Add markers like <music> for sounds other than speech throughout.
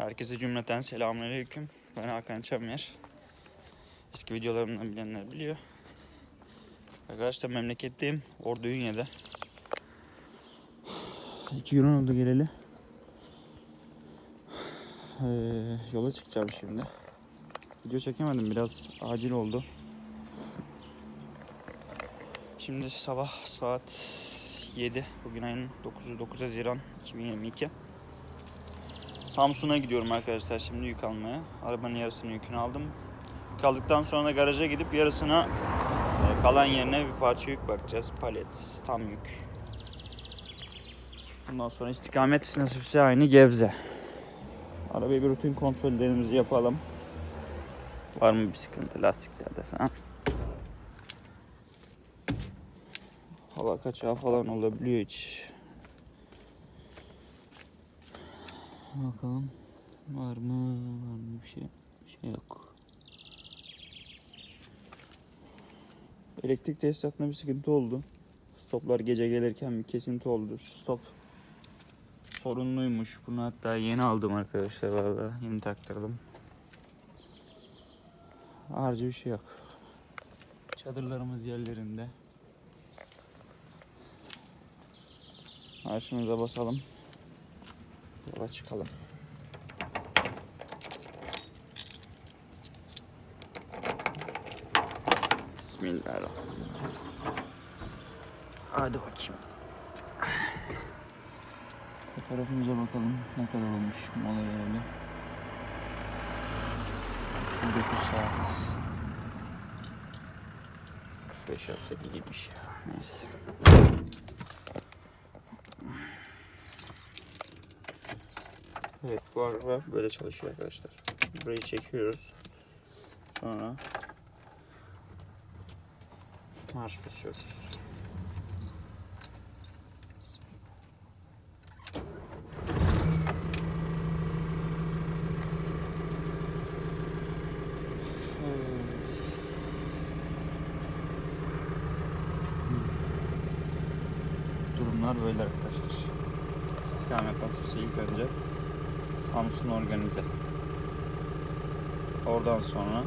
Herkese cümleten selamünaleyküm. Ben Hakan Çamyer. Eski videolarımdan bilenler biliyor. Arkadaşlar memleketteyim. Ordu Ünye'de. İki gün oldu geleli. Ee, yola çıkacağım şimdi. Video çekemedim biraz acil oldu. Şimdi sabah saat 7. Bugün ayın 9'u 9 Haziran 2022. Samsun'a gidiyorum arkadaşlar şimdi yük almaya. Arabanın yarısını yükünü aldım. Yük aldıktan sonra da garaja gidip yarısına e, kalan yerine bir parça yük bakacağız. Palet, tam yük. Bundan sonra istikamet nasipse aynı Gebze. Arabayı bir rutin kontrollerimizi yapalım. Var mı bir sıkıntı lastiklerde falan. Hava kaçağı falan olabiliyor hiç. Bakalım var mı var mı bir şey bir şey yok. Elektrik tesisatında bir sıkıntı oldu. Stoplar gece gelirken bir kesinti oldu. Şu stop sorunluymuş. Bunu hatta yeni aldım arkadaşlar valla. Yeni taktırdım. Harcı bir şey yok. Çadırlarımız yerlerinde. Arşımıza basalım. Yola çıkalım. Bismillahirrahmanirrahim. Hadi bakayım. Fotoğrafımıza bakalım ne kadar olmuş mola yerine. 9 saat. 45 hafta giymiş ya. Neyse. Evet bu araba böyle çalışıyor arkadaşlar. Burayı çekiyoruz. Sonra marş basıyoruz. Durumlar böyle arkadaşlar. İstikamet nasılsa ilk önce Samsun organize. Oradan sonra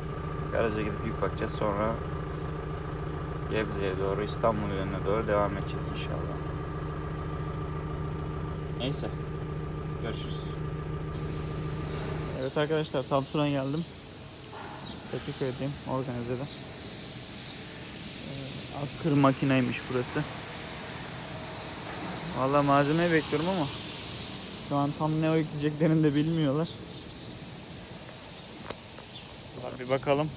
garaja gidip yük bakacağız. Sonra Gebze'ye doğru İstanbul yönüne doğru devam edeceğiz inşallah. Neyse. Görüşürüz. Evet arkadaşlar Samsun'a geldim. Tekirdağ'dayım organizede. Ee, Akkır makineymiş burası. Vallahi malzemeyi bekliyorum ama şu an tam ne yükleyeceklerini de bilmiyorlar. Bir bakalım.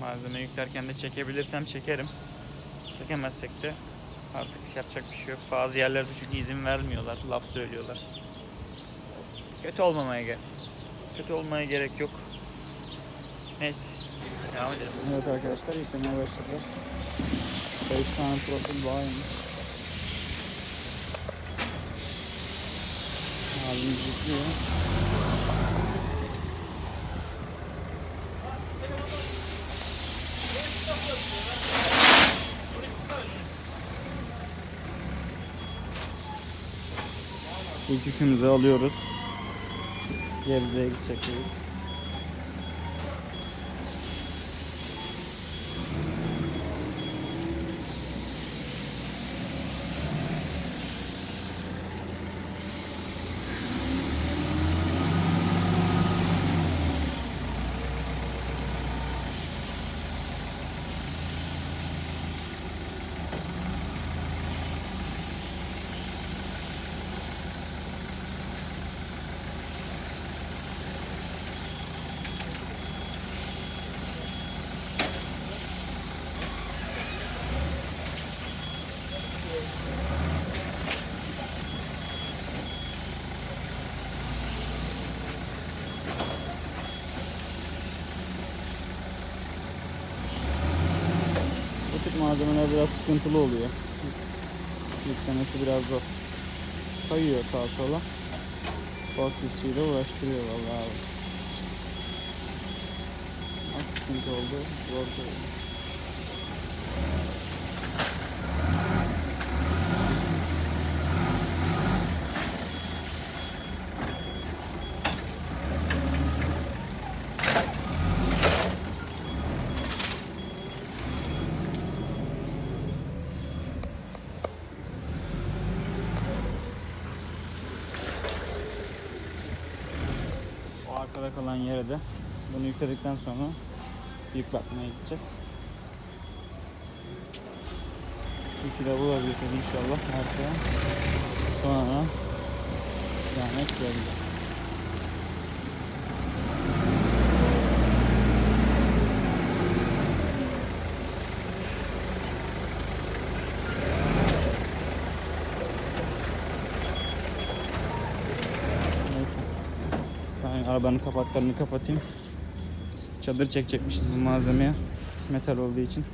Malzeme yüklerken de çekebilirsem çekerim. Çekemezsek de artık yapacak bir şey yok. Bazı yerlerde çünkü izin vermiyorlar, laf söylüyorlar. Kötü olmamaya gerek. Kötü olmaya gerek yok. Neyse. Devam edelim. Evet arkadaşlar yüklemeye başladılar. 5 tane profil bağıymış. Abimiz yüklüyor. İlk yükümüzü alıyoruz. Gebze'ye gidecek. Malzemeler biraz sıkıntılı oluyor. Yüklemesi biraz zor. Kayıyor sağa sola. Forkliftsiyle uğraştırıyor vallahi abi. Az sıkıntı oldu. Zor oldu. Arkada kalan yere de bunu yükledikten sonra yük bakmaya gideceğiz. Yükü de bulabilirsek inşallah arkaya. Sonra istikamet gelecek. Neyse. Ben arabanın kapaklarını kapatayım. Çadır çekecekmişiz bu malzemeye. Metal olduğu için.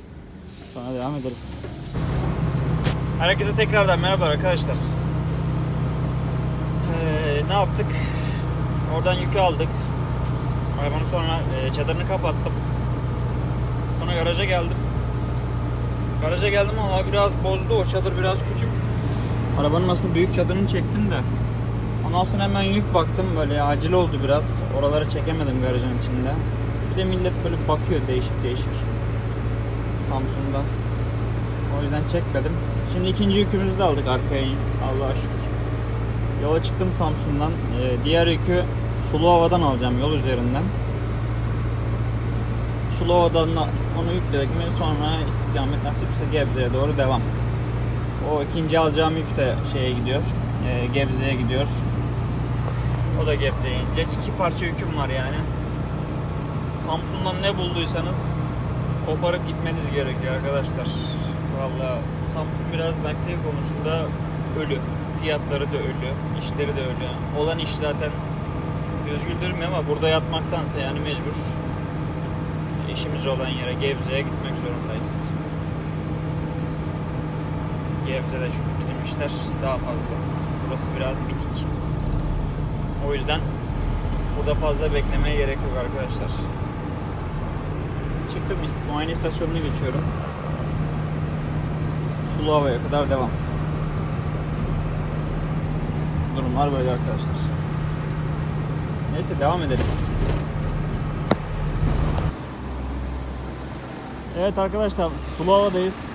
Sonra devam ederiz. Herkese tekrardan merhaba arkadaşlar. Ee, ne yaptık? Oradan yükü aldık. Arabanın sonra e, çadırını kapattım. Sonra garaja geldim. Garaja geldim ama biraz bozdu o çadır biraz küçük. Arabanın aslında büyük çadırını çektim de. Ondan sonra hemen yük baktım böyle acil oldu biraz. Oraları çekemedim garajın içinde. Bir de millet böyle bakıyor değişik değişik. Samsun'da. O yüzden çekmedim. Şimdi ikinci yükümüzü de aldık arkaya Allah'a şükür. Yola çıktım Samsun'dan. Ee, diğer yükü sulu havadan alacağım yol üzerinden. Sulu havadan da onu yükledik mi sonra istikamet nasipse Gebze'ye doğru devam. O ikinci alacağım yük de şeye gidiyor. e, Gebze'ye gidiyor. O da Gebze'ye inecek. İki parça yüküm var yani. Samsun'dan ne bulduysanız koparıp gitmeniz gerekiyor arkadaşlar. Vallahi Samsun biraz nakliye konusunda ölü. Fiyatları da ölü, işleri de ölü. Olan iş zaten göz güldürmüyor ama burada yatmaktansa yani mecbur işimiz olan yere Gebze'ye gitmek zorundayız. Gebze'de çünkü bizim işler daha fazla. Burası biraz bitik. Yüzden burada fazla beklemeye gerek yok arkadaşlar. Çıktım muayene istasyonuna geçiyorum. Sulu havaya kadar devam. Durumlar böyle arkadaşlar. Neyse devam edelim. Evet arkadaşlar sulu havadayız.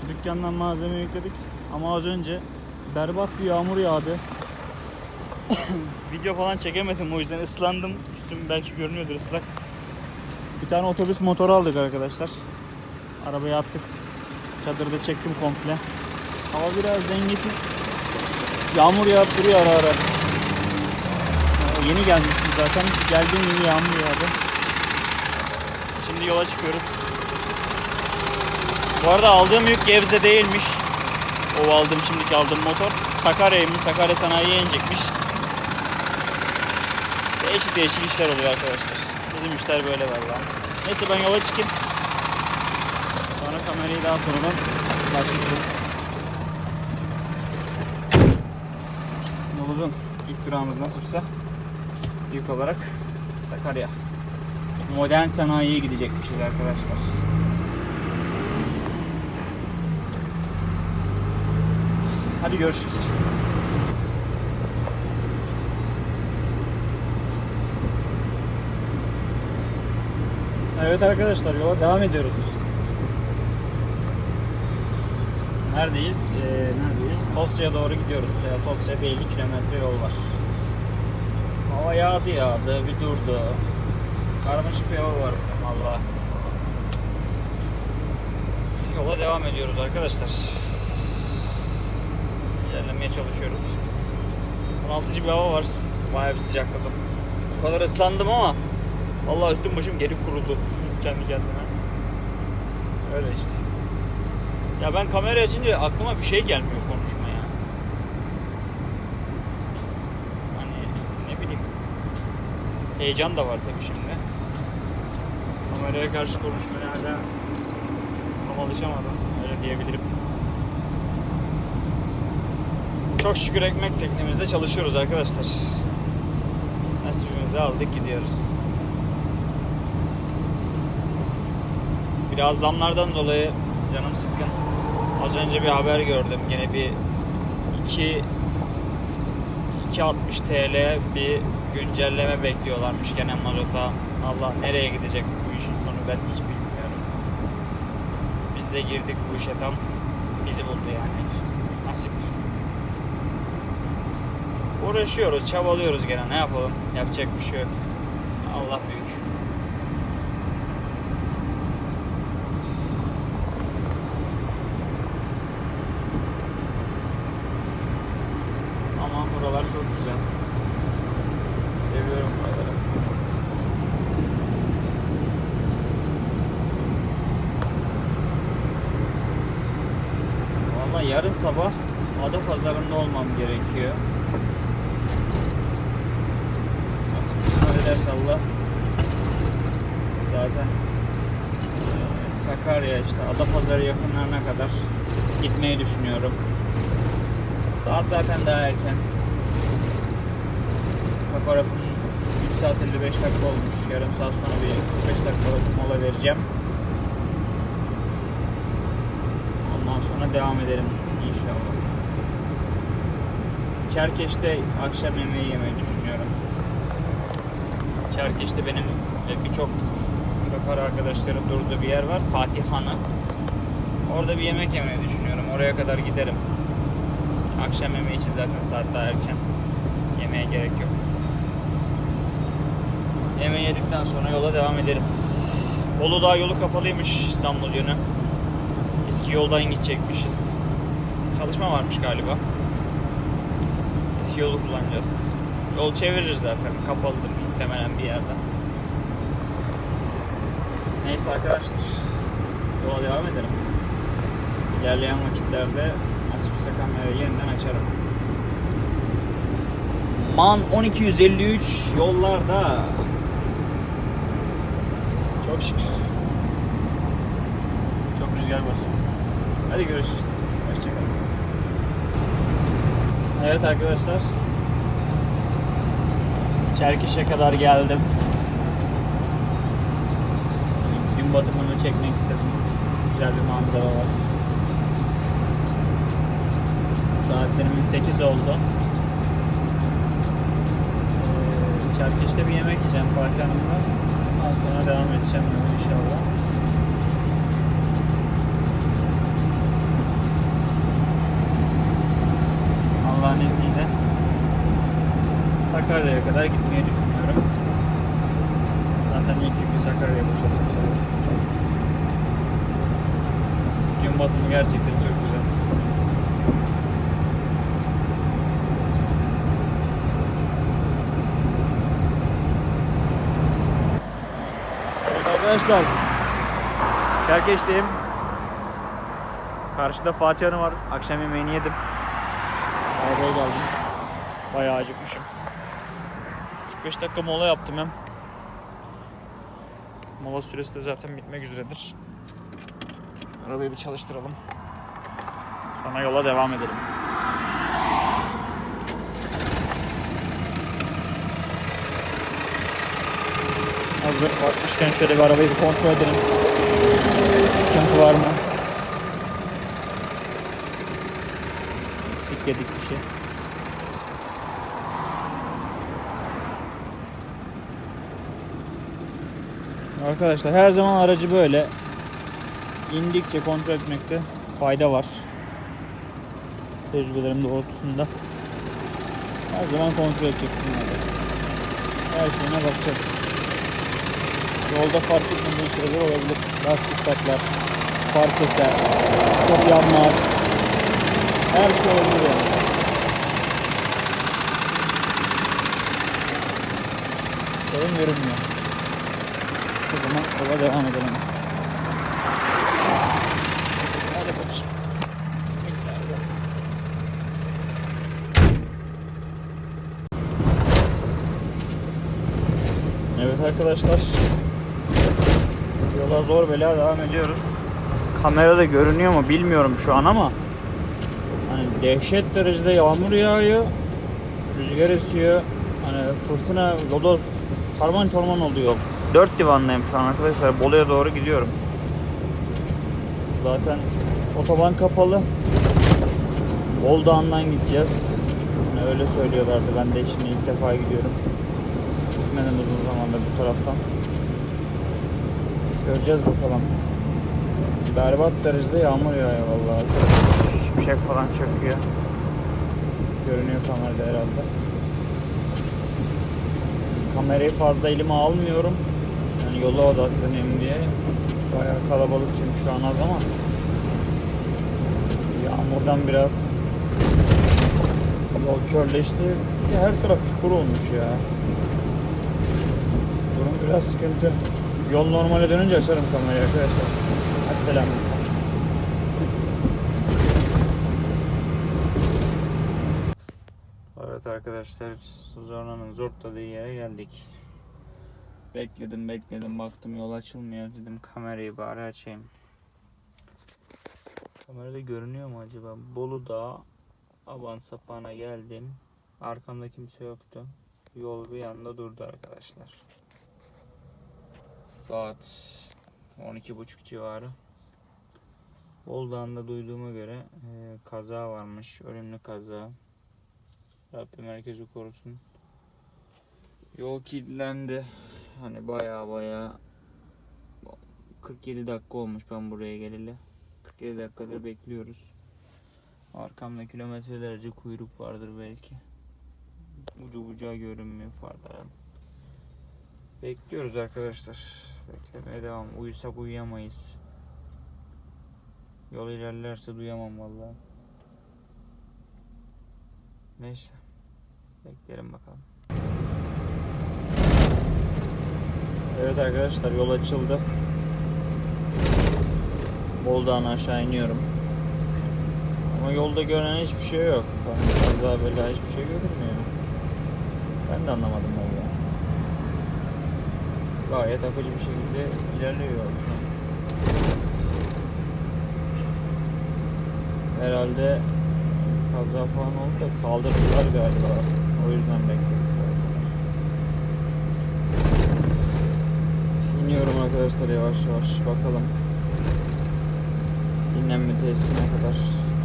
Şu dükkandan malzeme yükledik. Ama az önce berbat bir yağmur yağdı. <coughs> Video falan çekemedim o yüzden ıslandım. Üstüm belki görünüyordur ıslak. Bir tane otobüs motoru aldık arkadaşlar. Arabaya attık. Çadırda çektim komple. Hava biraz dengesiz. Yağmur yağıp duruyor ara ara. Ee, Yeni gelmiştim zaten. Geldiğim gibi yağmur yağdı. Şimdi yola çıkıyoruz. Bu arada aldığım yük Gebze değilmiş. O aldığım şimdiki aldığım motor. Sakarya'ymış. Sakarya sanayiye inecekmiş. Değişik değişik işler oluyor arkadaşlar. Bizim işler böyle valla. Neyse ben yola çıkayım. Sonra kamerayı daha sonradan başlayacağım. Yol uzun. İlk durağımız nasipse yük olarak Sakarya. Modern sanayiye gidecekmişiz arkadaşlar. Hadi görüşürüz. Evet arkadaşlar yola devam ediyoruz. Neredeyiz? Ee, neredeyiz? Tosya'ya doğru gidiyoruz. Ya, Tosya bir 50 kilometre yol var. Hava yağdı yağdı, bir durdu. Karmaşık bir hava var valla. Yola devam ediyoruz arkadaşlar. İlerlemeye çalışıyoruz. 16. bir hava var. Bayağı bir sıcakladım. O kadar ıslandım ama Vallahi üstüm başım geri kurudu kendi kendime. Öyle işte. Ya ben kamera açınca aklıma bir şey gelmiyor konuşmaya. Hani ne bileyim. Heyecan da var tabii şimdi. Kameraya karşı konuşmaya hala tam alışamadım. Öyle diyebilirim. Çok şükür ekmek teknemizde çalışıyoruz arkadaşlar. Nasibimizi aldık gidiyoruz. Biraz zamlardan dolayı canım sıkkın. Az önce bir haber gördüm. Yine bir 2 2.60 TL bir güncelleme bekliyorlarmış gene mazota. Allah nereye gidecek bu işin sonu ben hiç bilmiyorum. Biz de girdik bu işe tam bizi buldu yani. Nasip. Uğraşıyoruz, çabalıyoruz gene. Ne yapalım? Yapacak bir şey yok. Allah büyük. Ama buralar çok güzel. Seviyorum buraları. Vallahi yarın sabah Ada pazarında olmam gerekiyor. Nasıl kısmet ederse Allah zaten eee, Sakarya işte Adapazarı yakınlarına kadar gitmeyi düşünüyorum. Saat zaten daha erken. Fotoğrafım 3 saat 55 dakika olmuş. Yarım saat sonra bir 45 dakikalık mola vereceğim. Ondan sonra devam edelim inşallah. Çerkeş'te akşam yemeği yemeyi düşünüyorum. Çerkeş'te benim birçok şoför arkadaşların durduğu bir yer var. Fatih Hanı. Orada bir yemek yemeyi düşünüyorum. Oraya kadar giderim. Akşam yemeği için zaten saat daha erken. Yemeğe gerek yok. Yemeği yedikten sonra yola devam ederiz. Uludağ yolu kapalıymış İstanbul yönü. Eski yoldan gidecekmişiz. Çalışma varmış galiba. Eski yolu kullanacağız. Yol çeviririz zaten. Kapalıdır muhtemelen bir yerden. Neyse arkadaşlar. Yola devam edelim. İlerleyen vakitlerde nasipse kamerayı yeniden açarım. Man 1253 yollarda. Çok şükür. Çok rüzgar var. Hadi görüşürüz. Hoşçakalın. Evet arkadaşlar. Çerkeş'e kadar geldim. Gün batımını çekmek istedim. Güzel bir manzara var. Saatlerimiz 8 oldu. Ee, Çerkeş'te bir yemek yiyeceğim Fatih Hanım'la. Ondan sonra devam edeceğim inşallah. Allah'ın izniyle Sakarya'ya kadar gitmeyi düşünüyorum. Zaten ilk yükü Sakarya'ya boşaltacağız. Gün batımı gerçekten çok güzel. Evet arkadaşlar. Çerkeş'teyim. Karşıda Fatih Hanım var. Akşam yemeğini yedim. Arabaya geldim. Bayağı acıkmışım. 45 dakika mola yaptım hem. Mola süresi de zaten bitmek üzeredir. Arabayı bir çalıştıralım. Sonra yola devam edelim. Bakmışken şöyle bir arabayı bir kontrol edelim. Sıkıntı var mı? Eksik yedik bir şey. Arkadaşlar her zaman aracı böyle indikçe kontrol etmekte fayda var. Tecrübelerim doğrultusunda. Her zaman kontrol edeceksin. Her şeyine bakacağız. Yolda fark etmediğin şeyler olabilir. Lastik patlar, far keser, stop yanmaz. Her şey olabilir yani. Sorun görünmüyor. O zaman yola devam edelim. Hadi. Bismillahirrahmanirrahim. Evet arkadaşlar. Yola zor bela devam ediyoruz. Kamerada görünüyor mu bilmiyorum şu an ama hani dehşet derecede yağmur yağıyor. Rüzgar esiyor. Hani fırtına, lodos, karman çorman oluyor. Dört divandayım şu an arkadaşlar. Bolu'ya doğru gidiyorum. Zaten otoban kapalı. Bol Dağı'ndan gideceğiz. Yani öyle söylüyorlardı. Ben de şimdi ilk defa gidiyorum. Gitmedim uzun zamandır bu taraftan. Göreceğiz bakalım. Berbat derecede yağmur yağıyor vallahi. Şimşek falan çöküyor. Görünüyor kamerada herhalde. Kamerayı fazla elime almıyorum. Yani yola odaklanayım diye. Bayağı kalabalık çünkü şu an az ama. Yağmurdan biraz yol körleşti. Her taraf çukur olmuş ya. Durum biraz sıkıntı. Yol normale dönünce açarım kamerayı arkadaşlar. Hadi selam. Evet arkadaşlar Zorna'nın zortladığı yere geldik. Bekledim bekledim baktım yol açılmıyor dedim kamerayı bari açayım. Kamerada görünüyor mu acaba? Bolu Dağı Aban sapağına geldim. Arkamda kimse yoktu. Yol bir anda durdu arkadaşlar. Saat 12.30 civarı. Bolu Dağı'nda duyduğuma göre e, kaza varmış. Ölümlü kaza. Rabbim herkesi korusun. Yol kilitlendi. Hani baya baya 47 dakika olmuş ben buraya geleli. 47 dakikadır bekliyoruz. Arkamda kilometrelerce kuyruk vardır belki. Ucu bucağı görünmüyor farlarım. Bekliyoruz arkadaşlar. Beklemeye devam. Uyusak uyuyamayız. Yol ilerlerse duyamam vallahi. Neyse. Bekleyelim bakalım. Evet arkadaşlar yol açıldı. Boldan aşağı iniyorum. Ama yolda görünen hiçbir şey yok. Kaza bela hiçbir şey görünmüyor. Ben de anlamadım valla. Gayet akıcı bir şekilde ilerliyor şu an. Herhalde kaza falan oldu da kaldırdılar galiba. O yüzden bekledik. İniyorum arkadaşlar yavaş yavaş bakalım. Dinlenme tesisine kadar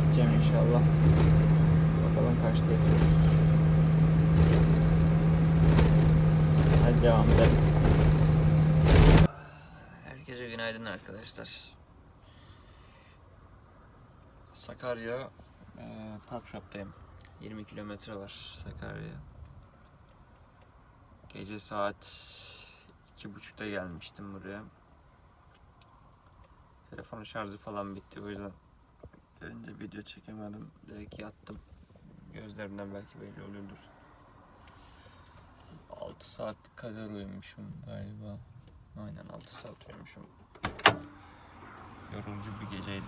gideceğim inşallah. Bakalım kaçta yetiyoruz. Hadi devam edelim. Günaydın arkadaşlar. Sakarya e, Park Shop'tayım. 20 kilometre var Sakarya. Gece saat iki buçukta gelmiştim buraya. Telefonun şarjı falan bitti o yüzden önce video çekemedim. Direkt yattım. Gözlerimden belki belli oluyordur. 6 saat kadar uyumuşum galiba. Aynen 6 saat uyumuşum. Yorucu bir geceydi.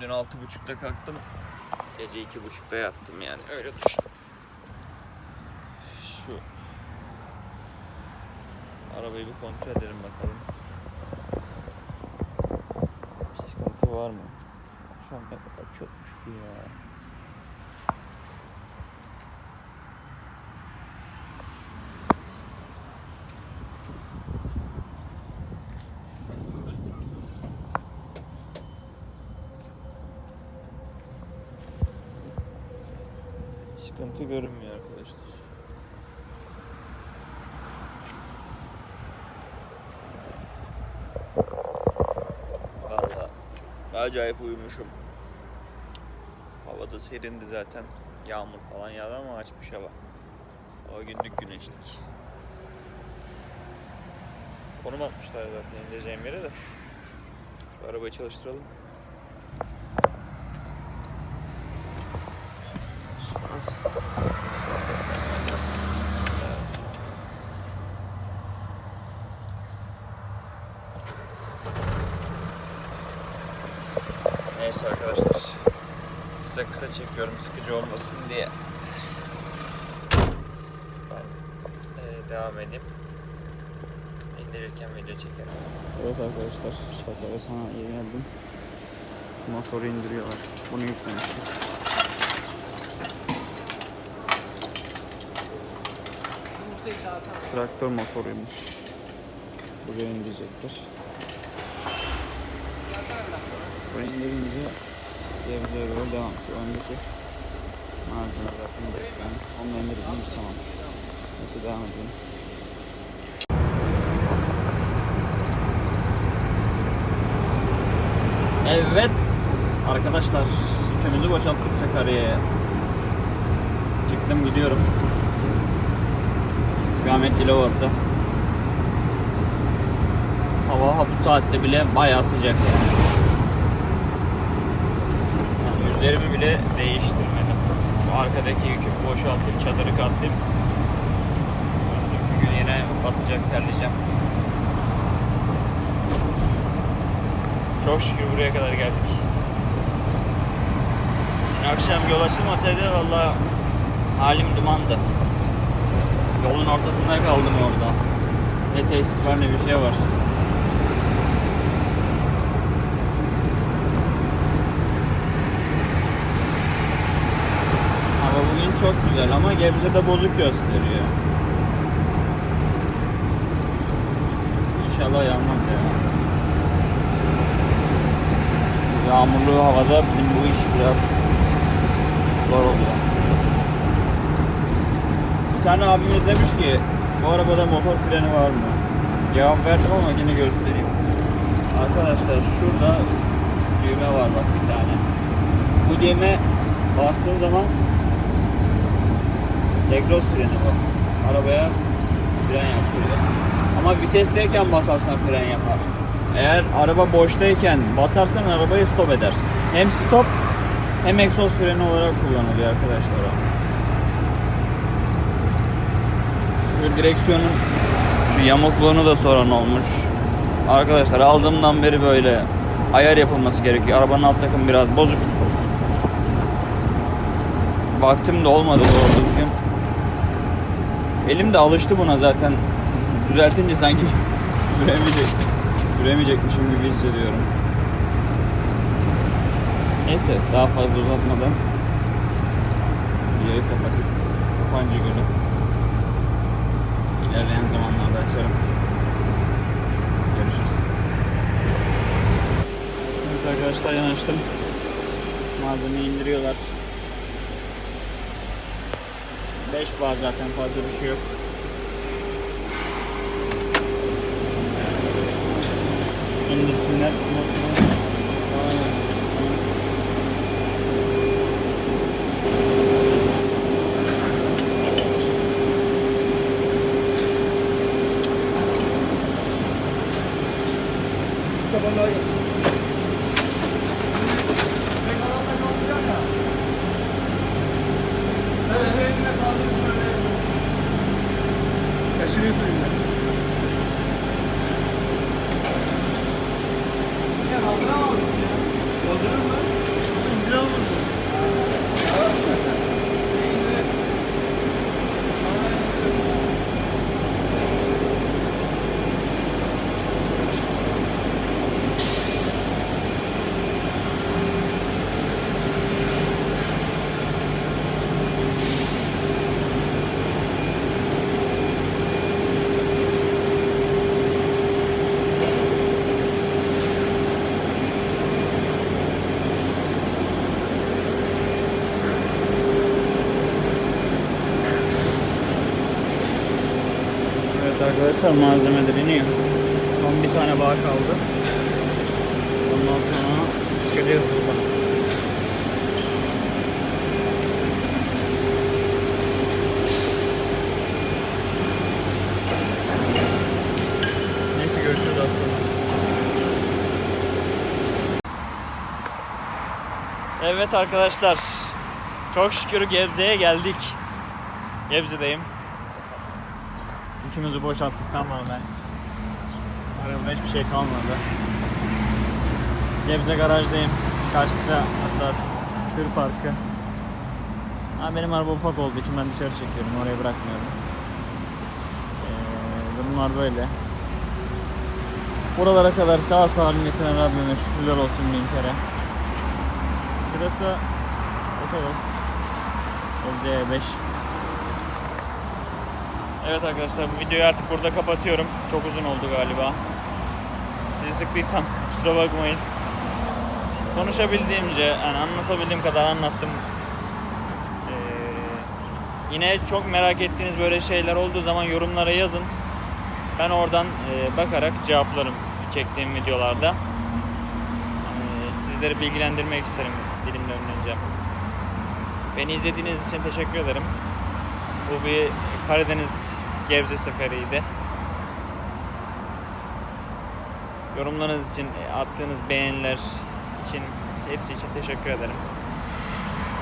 Dün 6.30'da kalktım. Gece 2.30'da yattım yani. Öyle düşün. Şu Arabayı bir kontrol edelim bakalım. Bir sıkıntı var mı? An ne kadar çökmüş bu ya. Sıkıntı görünmüyor arkadaşlar. Valla acayip uyumuşum. Havada serindi zaten. Yağmur falan yağdı ama açmış hava. O günlük güneşlik. Konum atmışlar zaten indireceğim yere de. Şu arabayı çalıştıralım. Neyse arkadaşlar. Kısa kısa çekiyorum sıkıcı olmasın diye. Ben eee, devam edeyim. İndirirken video çekerim. Evet arkadaşlar, Sakarya Sanayi'ye geldim. Motoru indiriyorlar. Bunu yüklemiştim. Traktör motoruymuş. Buraya indirecekler. Bunu indirince devreye doğru devam. Şu öndeki malzeme zaten bekleyen. Onu indirince tamam. Neyse devam edelim. Evet arkadaşlar yükümüzü boşalttık Sakarya'ya. Çıktım gidiyorum. Rahmetli Dilovası. Hava ha bu saatte bile bayağı sıcak yani. yani üzerimi bile değiştirmedim. Şu arkadaki yükü boşaltayım, çadırı katlayayım. Üstüm çünkü yine batacak, terleyeceğim. Çok şükür buraya kadar geldik. Akşam yol açılmasaydı valla halim dumandı. Yolun ortasında kaldım orada. Ne tesis var ne bir şey var. Hava bugün çok güzel ama Gebze'de bozuk gösteriyor. İnşallah yağmaz ya. Yağmurlu havada bizim bu iş biraz zor oluyor. Tane abimiz demiş ki bu arabada motor freni var mı? Cevap verdim ama yine göstereyim. Arkadaşlar şurada düğme var bak bir tane. Bu düğme bastığın zaman egzoz freni bu. Arabaya fren yaptırıyor. Ama vitesteyken basarsan fren yapar. Eğer araba boştayken basarsan arabayı stop eder. Hem stop hem egzoz freni olarak kullanılıyor arkadaşlar. o. Şu direksiyonun şu yamukluğunu da soran olmuş. Arkadaşlar aldığımdan beri böyle ayar yapılması gerekiyor. Arabanın alt takımı biraz bozuk. Vaktim de olmadı doğru düzgün. Elim de alıştı buna zaten. Düzeltince sanki <laughs> süremeyecek, süremeyecekmişim gibi hissediyorum. Neyse daha fazla uzatmadan videoyu kapatıp Sapancı Gölü ilerleyen zamanlarda açarım. Görüşürüz. Evet arkadaşlar yanaştım. Malzemeyi indiriyorlar. 5 bağ zaten fazla bir şey yok. İndirsinler. ondan Arkadaşlar malzemeler iniyor. Son bir tane bağ kaldı. Ondan sonra çıkacağız buradan. Neyse görüşürüz az sonra. Evet arkadaşlar. Çok şükür Gebze'ye geldik. Gebze'deyim. Yükümüzü boşalttık tamamen. Arabada hiçbir şey kalmadı. Gebze garajdayım. Karşıda hatta tır parkı. Ha, benim araba ufak olduğu için ben dışarı çekiyorum. Oraya bırakmıyorum. Ee, durumlar böyle. Buralara kadar sağ salim getiren Rabbime şükürler olsun bin kere. Şurası da otoyol. Gebze 5. Evet arkadaşlar bu videoyu artık burada kapatıyorum. Çok uzun oldu galiba. Sizi sıktıysam kusura bakmayın. Konuşabildiğimce, yani anlatabildiğim kadar anlattım. Ee, yine çok merak ettiğiniz böyle şeyler olduğu zaman yorumlara yazın. Ben oradan e, bakarak cevaplarım çektiğim videolarda. Ee, sizleri bilgilendirmek isterim dilim döndüğünce. Beni izlediğiniz için teşekkür ederim. Bu bir Karadeniz Gebze seferiydi. Yorumlarınız için, e, attığınız beğeniler için, hepsi için teşekkür ederim.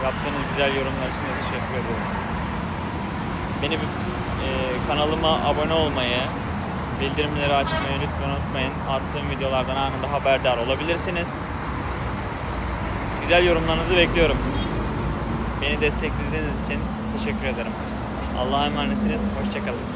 Yaptığınız güzel yorumlar için de teşekkür ediyorum. Benim e, kanalıma abone olmayı, bildirimleri açmayı lütfen unutmayın. Attığım videolardan anında haberdar olabilirsiniz. Güzel yorumlarınızı bekliyorum. Beni desteklediğiniz için teşekkür ederim. Allah'a emanetsiniz. Hoşçakalın.